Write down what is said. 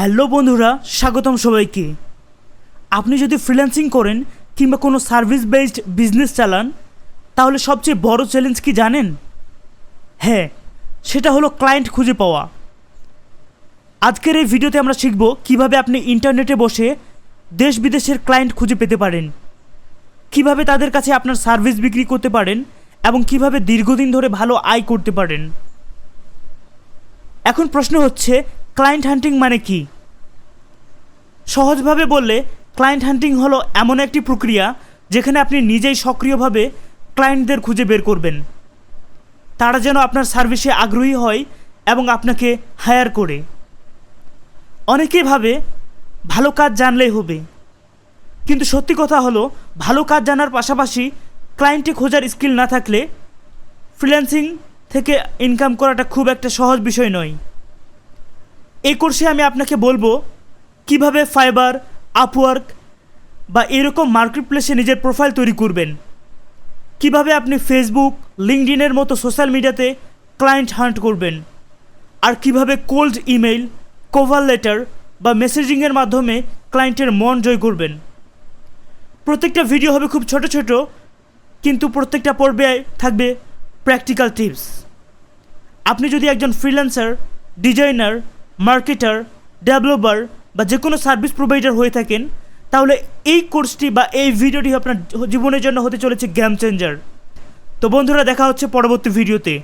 Hello বন্ধুরা, স্বাগতম সবাইকে। আপনি যদি ফ্রিল্যান্সিং করেন কিংবা কোনো সার্ভিস বেসড বিজনেস চালান, তাহলে সবচেয়ে বড় চ্যালেঞ্জ কি জানেন? হ্যাঁ সেটা হলো ক্লায়েন্ট খুঁজে পাওয়া। আজকের এই ভিডিওতে আমরা শিখব কীভাবে আপনি ইন্টারনেটে বসে দেশ বিদেশের ক্লায়েন্ট খুঁজে পেতে পারেন, কীভাবে তাদের কাছে আপনার সার্ভিস বিক্রি করতে পারেন এবং কীভাবে দীর্ঘদিন ধরে ভালো আয় করতে পারেন। এখন প্রশ্ন হচ্ছে ক্লায়েন্ট হান্টিং মানে কি? সহজভাবে বললে ক্লায়েন্ট হান্টিং হলো এমন একটি প্রক্রিয়া যেখানে আপনি নিজেই সক্রিয়ভাবে ক্লায়েন্টদের খুঁজে বের করবেন। তারা যেন আপনার সার্ভিসে আগ্রহী হয় এবং আপনাকে হায়ার করে। অনেকেই ভাবে, ভালো কাজ জানলেই হবে। কিন্তু সত্যি কথা হলো, ভালো কাজ জানার পাশাপাশি ক্লায়েন্টে খোঁজার স্কিল না থাকলে ফ্রিল্যান্সিং থেকে ইনকাম করাটা খুব একটা সহজ বিষয় নয়। এই কোর্সে আমি আপনাকে বলব কীভাবে ফাইবার আপওয়ার্ক বা এরকম মার্কেট প্লেসে নিজের প্রোফাইল তৈরি করবেন। কীভাবে আপনি ফেসবুক লিঙ্কডিনের মতো সোশ্যাল মিডিয়াতে ক্লায়েন্ট হান্ট করবেন। আর কীভাবে কোল্ড ইমেল কভার লেটার বা মেসেজিংয়ের মাধ্যমে ক্লায়েন্টের মন জয় করবেন। প্রত্যেকটা ভিডিও হবে খুব ছোট ছোট, কিন্তু প্রত্যেকটা পর্বে থাকবে প্র্যাকটিক্যাল টিপস আপনি যদি একজন ফ্রিল্যান্সার ডিজাইনার মার্কেটার, ডেভেলপার বা যে কোনো সার্ভিস প্রোভাইডার হয়ে থাকেন, তাহলে এই কোর্সটি বা এই ভিডিওটি আপনার জীবনের জন্য হতে চলেছে গেম চেঞ্জার। তো বন্ধুরা, দেখা হচ্ছে পরবর্তী ভিডিওতে।